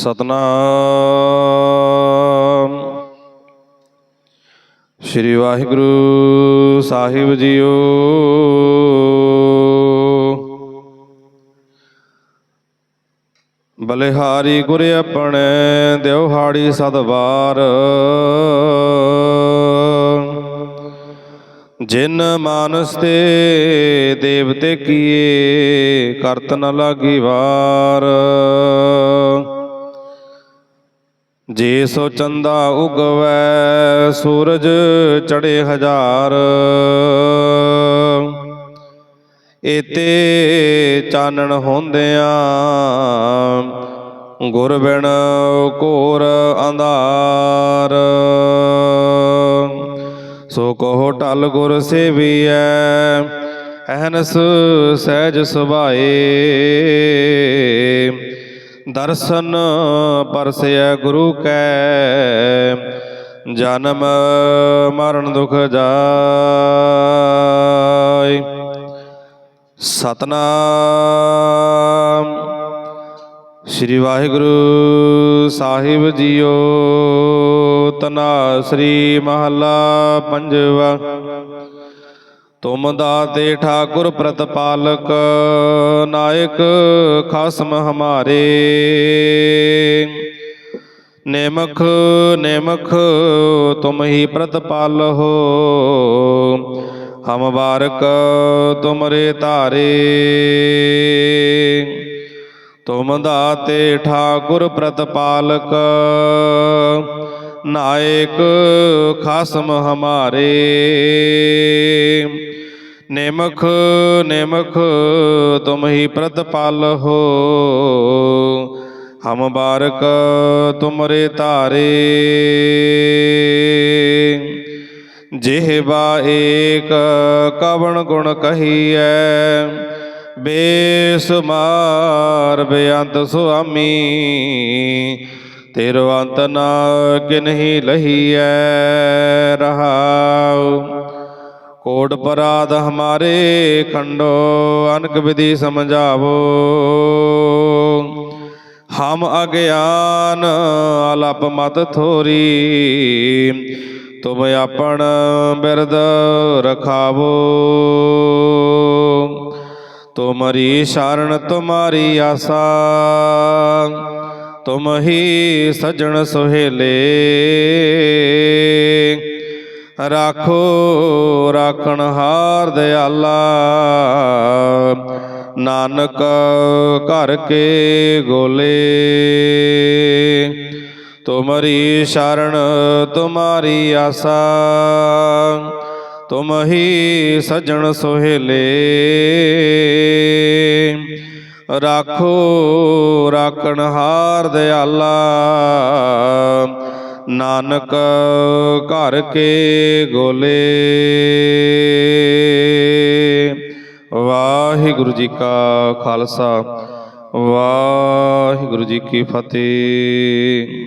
ਸਤਨਾਮ। ਸ੍ਰੀ ਵਾਹਿਗੁਰੂ ਸਾਹਿਬ ਜੀਓ। ਬਲਿਹਾਰੀ ਗੁਰ ਆਪਣੇ ਦਿਵਹਾੜੀ ਸਦਵਾਰ ਜਿਨ ਮਾਨਸ ਤੇ ਦੇਵਤੇ ਕੀਏ, ਕਰਤ ਨ ਲਾਗੀ ਵਾਰ। ਜੇ ਸੋ ਚੰਦਾ ਉਗਵੈ, ਸੂਰਜ ਚੜੇ ਹਜ਼ਾਰ। ਏਤੇ ਚਾਨਣ ਹੁੰਦਿਆਂ ਗੁਰ ਬਿਨ ਘੋਰ ਅੰਧਾਰ। ਸੋ ਕਹੋ ਟਲ ਗੁਰ ਸੇਵੀਐ, ਅਹਨਸ ਸਹਿਜ ਸੁਭਾਏ। ਦਰਸ਼ਨ ਪਰਸਿਐ ਗੁਰੂ ਕੈ, ਜਨਮ ਮਰਨ ਦੁਖ ਜਾਇ ਸਤਨਾਮ। ਸ੍ਰੀ ਵਾਹਿਗੁਰੂ ਸਾਹਿਬ ਜੀਓ, ਤਨਾ ਸ੍ਰੀ ਮਹੱਲਾ ਪੰਜਵਾ। ਤੁਮ ਦਾਤੇ ਠਾਕੁਰ ਪ੍ਰਤਪਾਲਕ, ਨਾਇਕ ਖਾਸਮ ਹਮਾਰੇ। ਨੇਮਖ ਨੇਮਖ, ਤੁਮ ਹੀ ਪ੍ਰਤਪਾਲ ਹੋ। ਹਮ ਬਾਰਕ ਤੁਮਰੇ ਧਾਰੇ। ਤੁਮ ਦਾਤੇ ਠਾਕੁਰ ਪ੍ਰਤਪਾਲਕ ਨਾਇਕ ਖਾਸਮ ਹਮਾਰੇ। ਨੇਮਖ ਨੇਮਖ, ਤੁਮ ਹੀ ਪ੍ਰਤਪਾਲ ਹੋ। ਹਮ ਬਾਰਕ ਤੁਮਰੇ ਧਾਰੇ। ਜਿਹਵਾ ਏਕ ਕਵਣ ਗੁਣ ਕਹੀਐ। ਬੇਸੁਮਾਰ, ਬੇਅੰਤ ਸੁਆਮੀ। ਤੇਰੋ ਅੰਤ ਨਾ ਕਿਨਹੀ ਲਹੀਐ ਰਹਾਉ। ਕੋਟ ਪਰਾਧ ਹਮਾਰੇ ਖੰਡੋ, ਅਨਕ ਵਿਧੀ ਸਮਝਾਵੋ। ਹਮ ਅਗਿਆਨ ਅਲਪ ਮਤ ਥੋਰੀ, ਤੁਮ ਆਪਣ ਬਿਰਦ ਰਖਾਵੋ। ਤੁਮਰੀ ਸ਼ਰਨ, ਤੁਮਾਰੀ ਆਸਾ। ਤੁਮ ਹੀ ਸਜਣ ਸੁਹੇਲੇ। ਰਾਖੋ ਰਾਖਣ ਹਾਰ ਦਿਆਲਾ। ਨਾਨਕ ਘਰ ਕੇ ਗੋਲੇ। ਤੁਮਰੀ ਸ਼ਰਨ, ਤੁਮਾਰੀ ਆਸਾ। ਤੁਮ ਹੀ ਸਜਣ ਸੁਹੇਲੇ। ਰਾਖੋ, ਰਾਖਣ ਹਾਰ ਦਿਆਲਾ। ਨਾਨਕ ਘਰ ਕੇ ਗੋਲੇ। ਵਾਹਿਗੁਰੂ ਜੀ ਕਾ ਖਾਲਸਾ, ਵਾਹਿਗੁਰੂ ਜੀ ਕੀ ਫਤਿਹ।